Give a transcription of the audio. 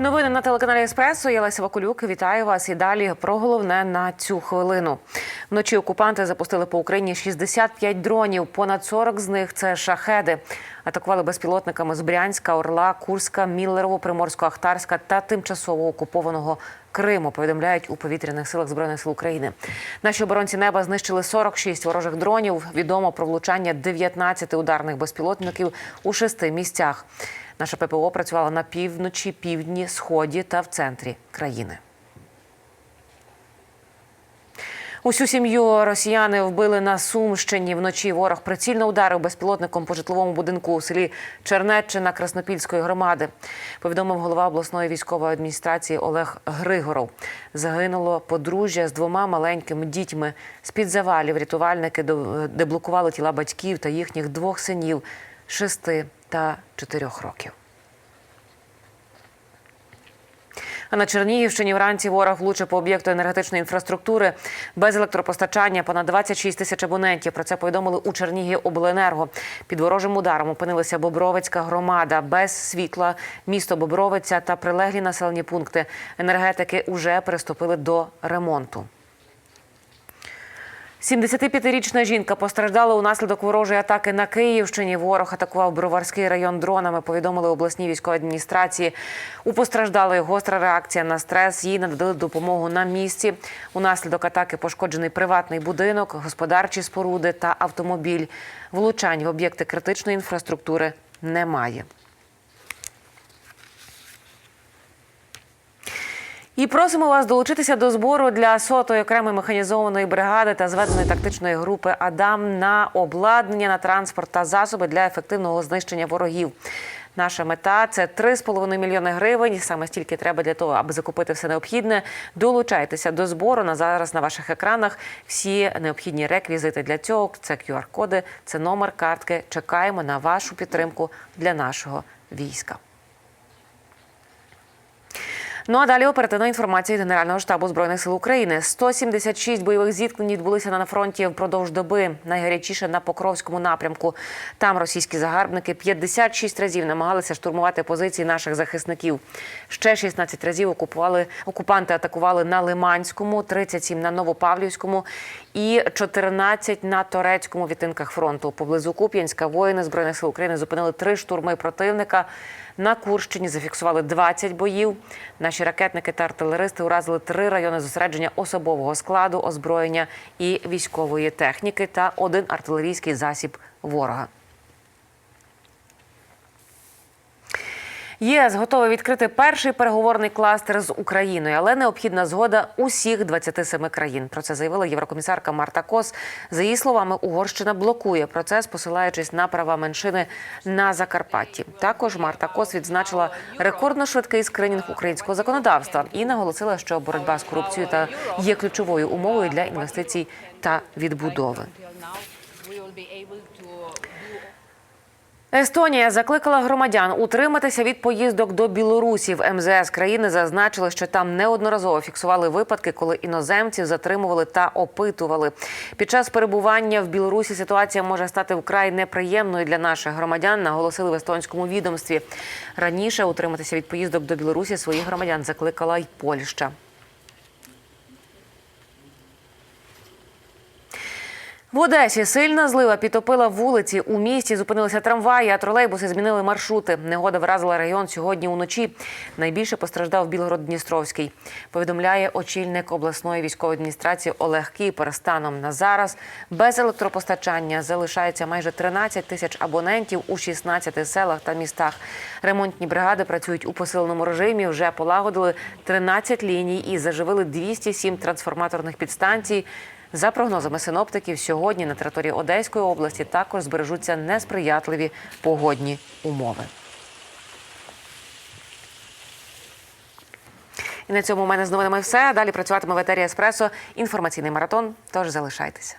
Новини на телеканалі Еспресо. Я Леся Вакулюк. Вітаю вас. І далі про головне на цю хвилину. Вночі окупанти запустили по Україні 65 дронів. Понад 40 з них це шахеди. Атакували безпілотниками з Брянська, Орла, Курська, Міллерово, Приморсько-Ахтарська та тимчасово окупованого Криму. Повідомляють у повітряних силах збройних сил України. Наші оборонці неба знищили 46 ворожих дронів. Відомо про влучання 19 ударних безпілотників у шести місцях. Наша ППО працювала на півночі, півдні, сході та в центрі країни. Усю сім'ю росіяни вбили на Сумщині. Вночі ворог прицільно ударив безпілотником по житловому будинку у селі Чернеччина Краснопільської громади. Повідомив голова обласної військової адміністрації Олег Григоров. Загинуло подружжя з двома маленькими дітьми. З під завалів рятувальники деблокували тіла батьків та їхніх двох синів шести та чотирьох років. А на Чернігівщині вранці ворог влучив по об'єкту енергетичної інфраструктури без електропостачання. Понад 26 тисяч абонентів. Про це повідомили у Чернігів обленерго. Під ворожим ударом опинилася Бобровицька громада без світла, місто Бобровиця та прилеглі населені пункти. Енергетики вже приступили до ремонту. 75-річна жінка постраждала унаслідок ворожої атаки на Київщині. Ворог атакував Броварський район дронами. Повідомили обласній військовій адміністрації. У постраждалої гостра реакція на стрес. Їй надали допомогу на місці. Унаслідок атаки пошкоджений приватний будинок, господарчі споруди та автомобіль. Влучань в об'єкти критичної інфраструктури немає. І просимо вас долучитися до збору для сотої окремої механізованої бригади та зведеної тактичної групи Адам на обладнання на транспорт та засоби для ефективного знищення ворогів. Наша мета це 3,5 мільйони гривень. Саме стільки треба для того, аби закупити все необхідне. Долучайтеся до збору. На зараз на ваших екранах всі необхідні реквізити для цього. Це QR-коди, це номер картки. Чекаємо на вашу підтримку для нашого війська. Ну а далі оперативна інформація Генерального штабу збройних сил України. 176 бойових зіткнень відбулися на фронті впродовж доби. Найгарячіше на Покровському напрямку. Там російські загарбники 56 разів намагалися штурмувати позиції наших захисників. Ще 16 разів окупували окупанти атакували на Лиманському, 37 на Новопавлівському і 14 на Торецькому відтинках фронту. Поблизу Куп'янська воїни збройних сил України зупинили три штурми противника. На Курщині зафіксували 20 боїв. Наші ракетники та артилеристи уразили три райони зосередження особового складу, озброєння і військової техніки та один артилерійський засіб ворога. ЄС готовий відкрити перший переговорний кластер з Україною, але необхідна згода усіх 27 країн. Про це заявила єврокомісарка Марта Кос. За її словами, Угорщина блокує процес, посилаючись на права меншини на Закарпатті. Також Марта Кос відзначила рекордно швидкий скринінг українського законодавства і наголосила, що боротьба з корупцією та є ключовою умовою для інвестицій та відбудови. Естонія закликала громадян утриматися від поїздок до Білорусі. В МЗС країни зазначили, що там неодноразово фіксували випадки, коли іноземців затримували та опитували. Під час перебування в Білорусі ситуація може стати вкрай неприємною для наших громадян. Наголосили в естонському відомстві. Раніше утриматися від поїздок до Білорусі своїх громадян закликала й Польща. В Одесі сильна злива підтопила вулиці. У місті зупинилися трамваї, а тролейбуси змінили маршрути. Негода вразила район сьогодні уночі. Найбільше постраждав Білгород-Дністровський. Повідомляє очільник обласної військової адміністрації Олег Кіпер. Станом на зараз без електропостачання залишається майже 13 тисяч абонентів у 16 селах та містах. Ремонтні бригади працюють у посиленому режимі. Вже полагодили 13 ліній і заживили 207 трансформаторних підстанцій. За прогнозами синоптиків, сьогодні на території Одеської області також збережуться несприятливі погодні умови. І на цьому у мене з новинами все. Далі працюватиме в етері Еспресо інформаційний маратон. Тож залишайтеся.